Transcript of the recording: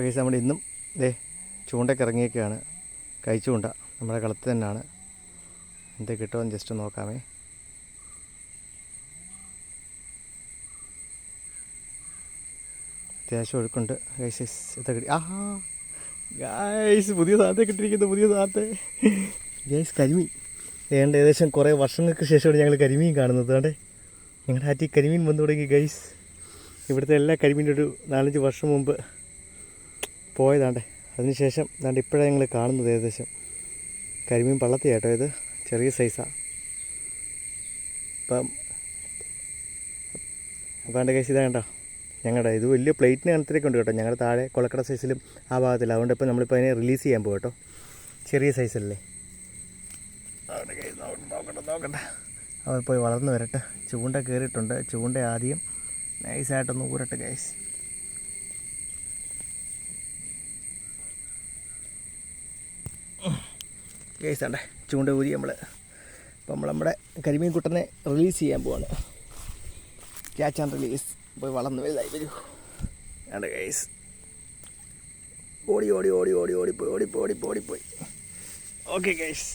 Guys നമ്മുടെ ഇന്നും ഇതേ ചൂണ്ടയ്ക്ക് ഇറങ്ങിയൊക്കെയാണ് കൈ ചൂണ്ട നമ്മുടെ കളത്തിൽ തന്നെയാണ്. എന്ത് കിട്ടുമെന്ന് ജസ്റ്റ് നോക്കാമേ. അത്യാവശ്യം ഒഴുക്കുണ്ട്. ഗൈസ് ഇത് കിട്ടി. ആഹാ. ഗൈസ് പുതിയ സാധനത്തെ കിട്ടിയിരിക്കുന്നു പുതിയ സാധനത്തെ. ഗൈസ് കരിമി ഏണ്ട ഏകദേശം കുറേ വർഷങ്ങൾക്ക് ശേഷമാണ് ഞങ്ങൾ കരിമീൻ കാണുന്നത്. അതെ ഞങ്ങളുടെ ആറ്റി കരിമീൻ വന്നു തുടങ്ങി ഗൈസ് ഇവിടുത്തെ എല്ലാ കരിമീന്റെ ഒരു നാലഞ്ച് വർഷം മുമ്പ് പോയതാണ്ടേ. അതിനുശേഷം ദാണ്ട് ഇപ്പോഴാണ് ഞങ്ങൾ കാണുന്നത് ഏകദേശം. കരിമീൻ പള്ളത്തി കേട്ടോ ഇത്. ചെറിയ സൈസാണ് അപ്പം അപ്പോൾ എന്റെ കേസ് ഇതാ കണ്ടോ? ഞങ്ങളുടെ ഇത് വലിയ പ്ലേറ്റിന് കണത്തിലൊക്കെ ഉണ്ട് കേട്ടോ. ഞങ്ങളുടെ താഴെ കൊളക്കട സൈസിലും ആ ഭാഗത്തില്ല അതുകൊണ്ട് ഇപ്പോൾ നമ്മളിപ്പോൾ അതിനെ റിലീസ് ചെയ്യാൻ പോകും കേട്ടോ. ചെറിയ സൈസല്ലേ നോക്കട്ടെ നോക്കട്ടെ. അവർ പോയി വളർന്നു വരട്ടെ. ചൂണ്ട കയറിയിട്ടുണ്ട് ചൂണ്ട ആദ്യം നൈസായിട്ടൊന്ന് ഊരട്ടെ ഗൈസ് ഗൈസ് ആണ്ടേ ചൂണ്ട ഊരി നമ്മൾ അപ്പോൾ നമ്മൾ നമ്മുടെ കരിമീൻ കുട്ടനെ റിലീസ് ചെയ്യാൻ പോവാണ്. ക്യാച്ച് ആൻഡ് റിലീസ് പോയി വളർന്ന് വലുതായി വരൂ. ആണ്ട് കേസ് ഓടി ഓടി ഓടി ഓടി ഓടി ഓടിപ്പോയി ഓടിപ്പോയി ഓടിപ്പോയി ഓടിപ്പോയി ഓക്കെ ഗൈസ്